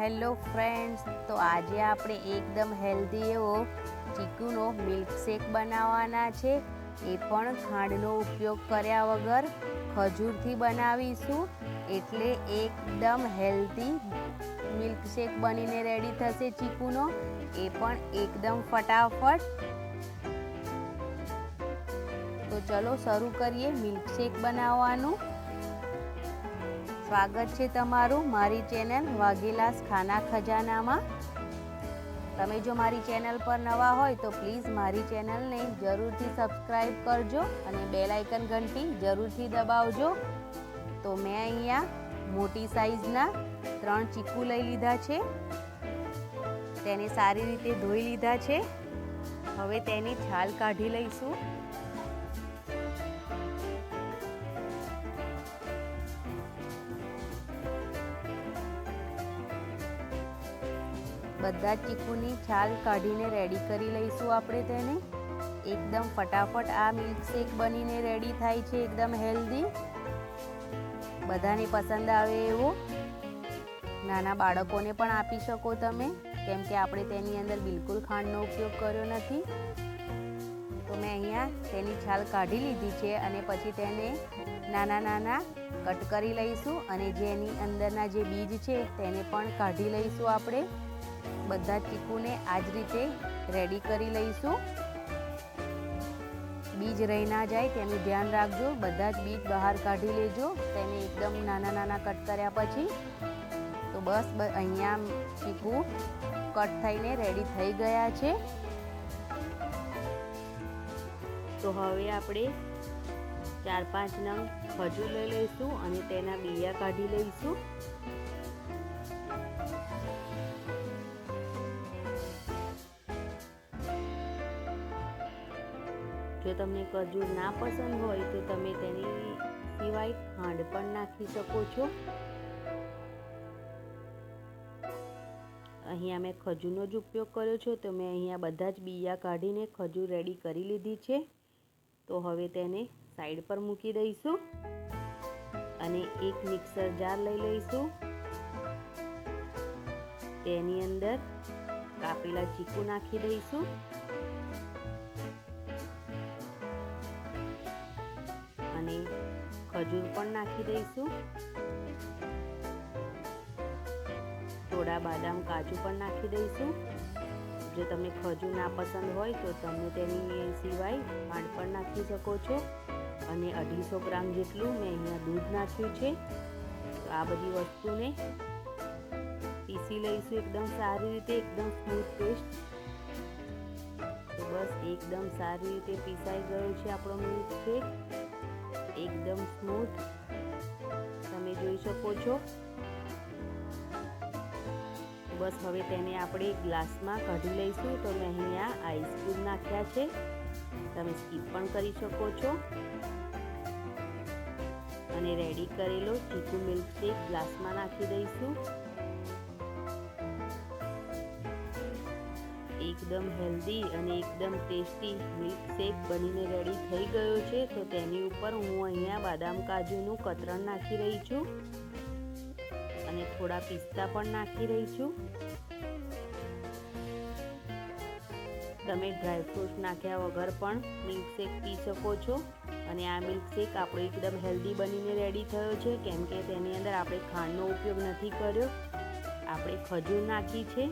Hello friends, તો આજે આપણે એકદમ હેલ્ધી એવો ચીકુનો મિલ્કશેક બનાવવાના છે. એ પણ ખાંડનો ઉપયોગ કર્યા વગર ખજૂરથી બનાવીશું. એટલે એકદમ હેલ્ધી મિલ્કશેક બનીને રેડી થશે ચીકુનો. એ પણ એકદમ ફટાફટ. તો ચલો શરૂ કરીએ મિલ્કશેક બનાવવાનું. સ્વાગત છે તમારું મારી ચેનલ વાઘેલાસ ખાના ખજાનામાં. તમે જો મારી ચેનલ પર નવા હોય તો પ્લીઝ મારી ચેનલને જરૂરથી સબસ્ક્રાઈબ કરજો અને બેલ આઇકન ઘંટી જરૂરથી દબાવજો. તો મેં અહીંયા મોટી સાઈઝના ત્રણ ચીકુ લઈ લીધા છે. તેને સારી રીતે ધોઈ લીધા છે. હવે તેની છાલ કાઢી લઈશું. બધા જ ચીકુની છાલ કાઢીને રેડી કરી લઈશું આપણે તેને. એકદમ ફટાફટ આ મિલ્કશેક બનીને રેડી થાય છે, એકદમ હેલ્ધી બધાને પસંદ આવે એવો. નાના બાળકોને પણ આપી શકો તમે, કેમ કે આપણે તેની અંદર બિલકુલ ખાંડનો ઉપયોગ કર્યો નથી. તો મેં અહીંયા તેની છાલ કાઢી લીધી છે અને પછી તેને નાના નાના કટ કરી લઈશું અને જેની અંદરના જે બીજ છે તેને પણ કાઢી લઈશું આપણે. બધા ચીકુને આ જ રીતે રેડી કરી લઈશું. બીજ રહી ના જાય તેનું ધ્યાન રાખજો. બધા જ બીજ બહાર કાઢી લેજો. તેને એકદમ નાના નાના કટ કર્યા પછી તો બસ અહીંયા ચીકુ કટ થઈને રેડી થઈ ગયા છે. તો હવે આપણે ચાર પાંચ નંગ ખજૂર લઈ લઈશું અને તેના બિયા કાઢી લઈશું. જો તમને ખજૂર ના પસંદ હોય તો તમે તેની સિવાય ખાંડ પણ નાખી શકો છો. અહીંયા મેં ખજૂરનો જ ઉપયોગ કર્યો છે, તો મેં અહીંયા બધા જ બીયા કાઢીને ખજૂર રેડી કરી લીધી છે. તો હવે તેને સાઈડ પર મૂકી દઈશું અને એક મિક્સર જાર લઈ લઈશું. તેની અંદર કાપેલા ચીકુ નાખી દઈશું. ખજૂર પણ નાખી દઈશું. થોડા બાદામ કાજુ પણ નાખી દઈશું. જો તમને ખજૂર ના પસંદ હોય તો તમે તેની સિવાય ખાંડ પણ નાખી શકો છો. અને અઢીસો ગ્રામ જેટલું મેં અહીંયા દૂધ નાખ્યું છે. તો આ બધી વસ્તુને પીસી લઈશું એકદમ સારી રીતે, એકદમ સ્મૂથ પેસ્ટ તો બસ એકદમ સારી રીતે પીસાઈ ગયો છે આપણો મિલ્ક શેક એકદમ સ્મૂથ તમે જોઈ શકો છો. બસ હવે તેને આપણે ગ્લાસમાં કાઢી લઈશું. તો મેં અહીંયા આઈસ્ક્રીમ નાખ્યા છે. તમે સ્કીપ પણ કરી શકો છો. અને રેડી કરેલો ચીકુ મિલ્કશેક ગ્લાસમાં નાખી દઈશું. એકદમ હેલ્ધી અને એકદમ ટેસ્ટી મિલ્કશેક બનીને રેડી થઈ ગયો છે. તો તેની ઉપર હું અહીંયા બાદામ કાજુનું કતરણ નાખી રહી છું અને થોડા પિસ્તા પણ નાખી રહી છું. તમે ડ્રાયફ્રૂટ નાખ્યા વગર પણ મિલ્કશેક પી શકો છો અને આ મિલ્કશેક આપણો એકદમ હેલ્ધી બનીને રેડી થયો છે. કેમ કે તેની અંદર આપણે ખાંડનો ઉપયોગ નથી કર્યો. આપણે ખજૂર નાખી છે.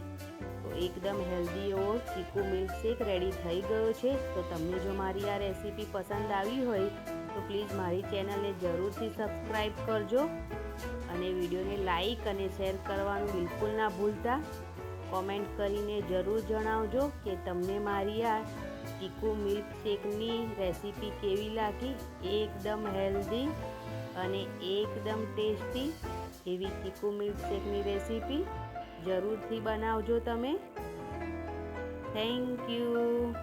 તો એકદમ હેલ્ધી એવો ચીકુ મિલ્કશેક રેડી થઈ ગયો છે. તો તમને જો મારી આ રેસીપી પસંદ આવી હોય, તો પ્લીઝ મારી ચેનલને જરૂરથી સબસ્ક્રાઈબ કરજો અને વિડીયોને લાઈક અને શેર કરવાનું બિલકુલ ના ભૂલતા. કોમેન્ટ કરીને જરૂર જણાવજો કે તમને મારી આ ચીકુ મિલ્કશેકની રેસીપી કેવી લાગી. એકદમ હેલ્ધી અને એકદમ ટેસ્ટી એવી ચીકુ મિલ્કશેકની રેસીપી જરૂરથી બનાવજો તમે. Thank you